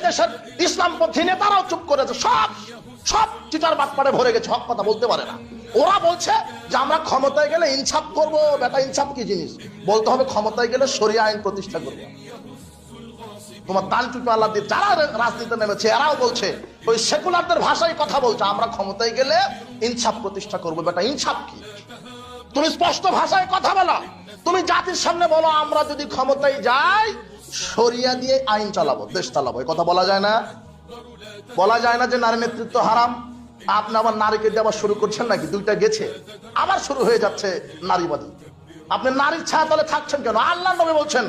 এদেশের ইসলামপন্থী নেতারাও চুপ করেছে। সব সব চিটার বাটপাড়ে ভরে গেছে, হক কথা বলতে পারে না। ওরা বলছে যে আমরা ক্ষমতায় গেলে ইনসাফ করব। বেটা, ইনসাফ কি জিনিস? বলতে হবে ক্ষমতায় গেলে সরিয়া আইন প্রতিষ্ঠা করব। তোমার দান টুপি আল্লাহ দিয়ে যারা রাজনীতিতে নেমেছে, এরাও বলছে, ওই সেকুলারদের ভাষায় কথা বলছে, আমরা ক্ষমতায় গেলে ইনসাফ প্রতিষ্ঠা করব। বেটা, ইনসাফ কি? তুমি স্পষ্ট ভাষায় কথা বলো। তুমি জাতির সামনে বলো, আমরা যদি ক্ষমতায় যাই সরিয়া দিয়ে আইন চালাবো, দেশ চালাবো এই কথা বলা যায় না। বলা যায় না যে নারী নেতৃত্ব হারাম। আপনি আবার নারীকে দিয়ে আবার শুরু করছেন নাকি? দুইটা গেছে। আবার শুরু হয়ে যাচ্ছে নারীবাদী। আপনি নারীর ছায়া তলে থাকছেন কেন? আল্লাহ নবী বলছেন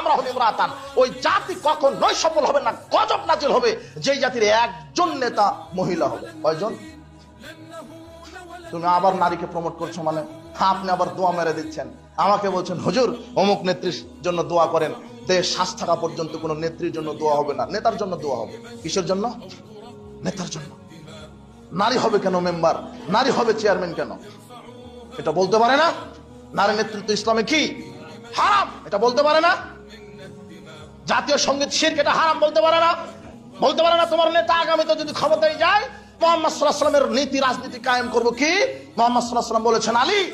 আমরা হলি ইমরাতান। ওই জাতি কখন নয় সফল হবে না গজব নাজিল হবে, যেই জাতির একজন নেতা মহিলা হবে। কয়জন? তুমি আবার নারীকে প্রমোট করছ মানে? আপনি আবার দোয়া মেরে দিচ্ছেন। আমাকে বলছেন, হজুর, অমুক নেত্রীর জন্য দোয়া করেন। দেশ শ্বাস থাকা পর্যন্ত কোনো নেত্রীর জন্য দোয়া হবে না। নেতার জন্য দোয়া হবে। কিসের জন্য? নেতার জন্য। নারী হবে কেন মেম্বার? নারী হবে চেয়ারম্যান কেন? এটা বলতে পারে না। নারী নেতৃত্ব ইসলামে কি? হারাম। এটা বলতে পারে না। জাতীয় সংগীত শির্ক, এটা হারাম বলতে পারে না। বলতে পারে না তোমার নেতা আগামীতে যদি ক্ষমতায় যায়, মোহাম্মদ সাল্লাহ সাল্লামের নীতি, রাজনীতি কায়েম করব কি? মোহাম্মদ সাল্লাহ সাল্লাম বলেছেন, আলী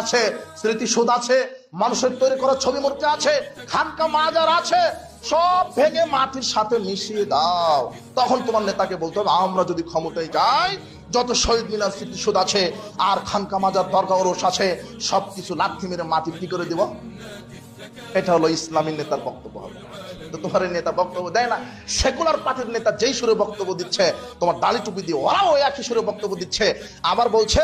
আছে স্মৃতিসৌধ আছে মানুষের তৈরি করা ছবি মূর্তি আছে খানকা মাজার আছে সব ভেঙে মাটির সাথে মিশিয়ে দাও। তখন তোমার নেতাকে বলতে হবে, আমরা যদি ক্ষমতায় যাই, যত শহীদ মিনার স্মৃতিসৌধ আছে, আর খানকা মাজার দরগা ওরস আছে, সবকিছু লাথি মেরে মাটি কি করে দিব? এটা হলো ইসলামী নেতার বক্তব্য হবে। তোমার নেতা বক্তব্য দেয় না, সেকুলার পার্টির নেতা যেই সুরে বক্তব্য দিচ্ছে, তোমার দালি টুপি দিয়ে ওরাও ওই একই সুরে বক্তব্য দিচ্ছে, আবার বলছে,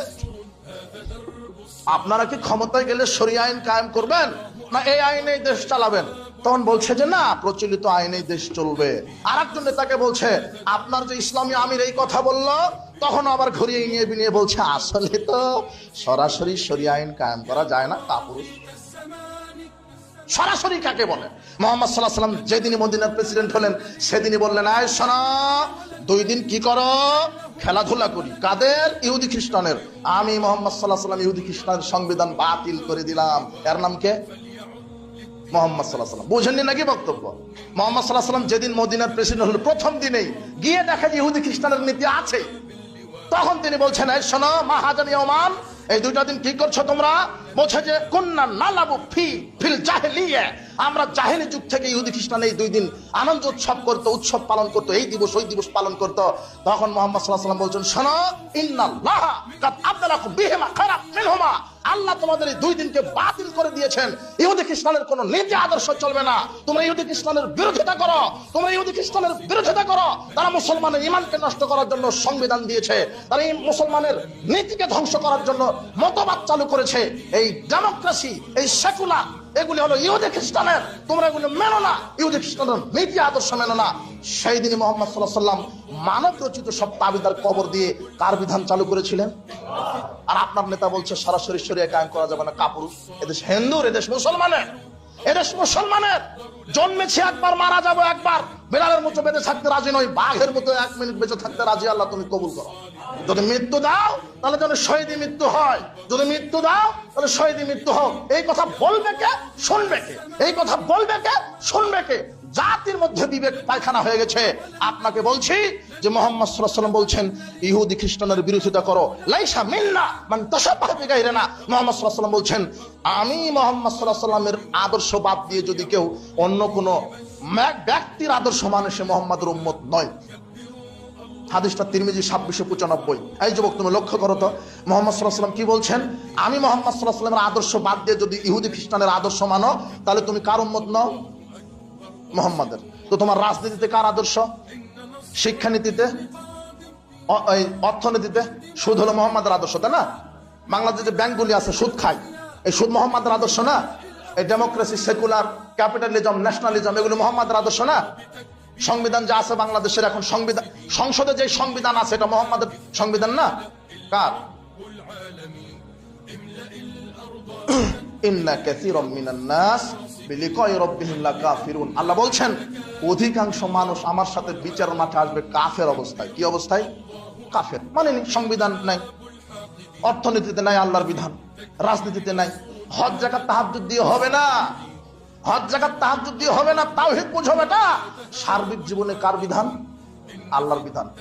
আপনারা কি ক্ষমতায় গেলে সরিয়া আইন কায়েম করবেন? না, এই আইনেই দেশ চালাবেন? তখন বলছে যে না, প্রচলিত আইনেই দেশ চলবে। আর একজন নেতাকে বলছে, আপনার যে ইসলামী আমির এই কথা বলল তখন আবার ঘুরিয়ে নিয়ে বিনিয়ে বলছে, আসলে তো সরাসরি সরি আইন কায়েম করা যায় না কাপুরুষ সরাসরি কাকে বলে? মোহাম্মদ সাল্লাহ সাল্লাম যেদিনই মদিনার প্রেসিডেন্ট হলেন, সেদিনই বললেন, আয় শোনা দুই দিন কি করো? খেলাধুলা করি। কাদের? ইহুদি খ্রিস্টানের। আমি মোহাম্মদ সাল্লাহ সাল্লাম ইহুদি খ্রিস্টানের সংবিধান বাতিল করে দিলাম। এর নাম কে? মোহাম্মদ সাল্লাহ সাল্লাম বুঝেননি নাকি বক্তব্য? মোহাম্মদ সাল্লাহ সাল্লাম যেদিন মদিনার প্রেসিডেন্ট হলেন, প্রথম দিনেই গিয়ে দেখা যে ইহুদি খ্রিস্টানের নীতি আছে। তখন তিনি বলছেন, এই শোনো, মাহাজানি ওমান এই দুইটা দিন কি করছ তোমরা? বলছে যে কন্যা নালাবু ফি ফিল জাহেলিয়ে। আমরা জাহেলি যুগ থেকে ইহুদি খ্রিস্টান এই দুই দিন আনন্দ উৎসব করতো, উৎসব পালন করতো, এই দিবস, ওই দিবস পালন করতো। তখন মোহাম্মদ সাল্লাহ বলছেন, শোনো, ইন্নাল্লাহ আল্লাহ তোমাদের এই দুই দিনকে বাতিল করে দিয়েছেন। ইহুদি খ্রিস্টানের কোন নীতি আদর্শ চলবে না। তোমরা ইহুদি খ্রিস্টানের বিরোধিতা করো, তোমরা ইহুদি খ্রিস্টানের বিরোধিতা করো। তারা মুসলমানের ইমানকে নষ্ট করার জন্য সংবিধান দিয়েছে। তারা এই মুসলমানের নীতিকে ধ্বংস করার জন্য মতবাদ চালু করেছে। এই ডেমোক্রেসি, এই সেকুলার এগুলি হলো ইহুদি খ্রিস্টানের। তোমরা এগুলো মেনো না। ইহুদি খ্রিস্টানের নীতি আদর্শ মেনো না। সেই দিনই মোহাম্মদ সাল্লাহ সাল্লাম মানব রচিত সব তাবিদার কবর দিয়ে কার বিধান চালু করেছিলেন। আর আপনার নেতা বলছে, সরাসরি সরিয়ে কায়েম করা যাবে না, কাপুরুষ। এদেশ হিন্দুর, এদেশ মুসলমানের। এদেশ মুসলমানের। জন্মেছি একবার, মারা যাব একবার। বিড়ালের মতো বেঁধে থাকতে রাজি নয়, বাঘের মতো এক মিনিট বেঁচে থাকতে রাজি, আল্লাহ তুমি কবুল করো। যদি মৃত্যু দাও, তাহলে যেন শহীদি মৃত্যু হয়। যদি মৃত্যু দাও, তাহলে শহীদি মৃত্যু হোক। এই কথা বলবে কে? শুনবে কে? এই কথা বলবে কে? শুনবে কে? জাতির মধ্যে বিবেক পায়খানা হয়ে গেছে। আপনাকে বলছি যে মোহাম্মদ বলছেন, ইহুদি খ্রিস্টানের বিরোধিতা করো, লাইসা মিন্না মান তাশাব্বাহা বিগাইরিনা। মোহাম্মদ বলছেন, আমি মোহাম্মদ সাল্লাল্লাহু আলাইহি ওয়াসাল্লামের আদর্শ বাদ দিয়ে যদি কেউ অন্য কোনো ব্যক্তির আদর্শ মানে সে মোহাম্মদের উম্মত নয়। হাদিসটা তিরমিজি ছাব্বিশশো পঁচানব্বই। এই যুবক, তুমি লক্ষ্য করো তো, মোহাম্মদ সাল্লাহ সাল্লাম কি বলছেন? আমি মোহাম্মদ সাল্লাহ সাল্লামের আদর্শ বাদ দিয়ে যদি ইহুদি খ্রিস্টানের আদর্শ মানো, তাহলে তুমি কার উম্মত নও? মোহাম্মদের। তো তোমার রাজনীতিতে কার আদর্শ? শিক্ষানীতিতে অর্থনীতিতে সুদ হলো মোহাম্মদের আদর্শ, তাই না? বাংলাদেশে ব্যাংকগুলি আছে, সুদ খায়। এই সুদ মোহাম্মদের আদর্শ না? এই ডেমোক্রেসি সেকুলার ক্যাপিটালিজম ন্যাশনালিজম এগুলো মোহাম্মদের আদর্শ না? সংবিধান যা আছে বাংলাদেশের এখন সংবিধান, সংসদে যে সংবিধান আছে, এটা মোহাম্মদের সংবিধান না? কার? আল্লাহ বলছেন, অধিকাংশ মানুষ আমার সাথে বিচার মাঠে আসবে কাফের অবস্থায়। কি অবস্থায়? কাফের। মানে সংবিধান নাই, অর্থনীতিতে নাই, আল্লাহর বিধান, রাজনীতিতে নাই। হজ, জাকাত, তাহাজ্জুদ দিয়ে হবে না। হজ, জাকাত, তাহাজ্জুদ দিয়ে হবে না, তাওহীদ বুঝো বেটা। সার্বিক জীবনে কার বিধান? আল্লাহর বিধান।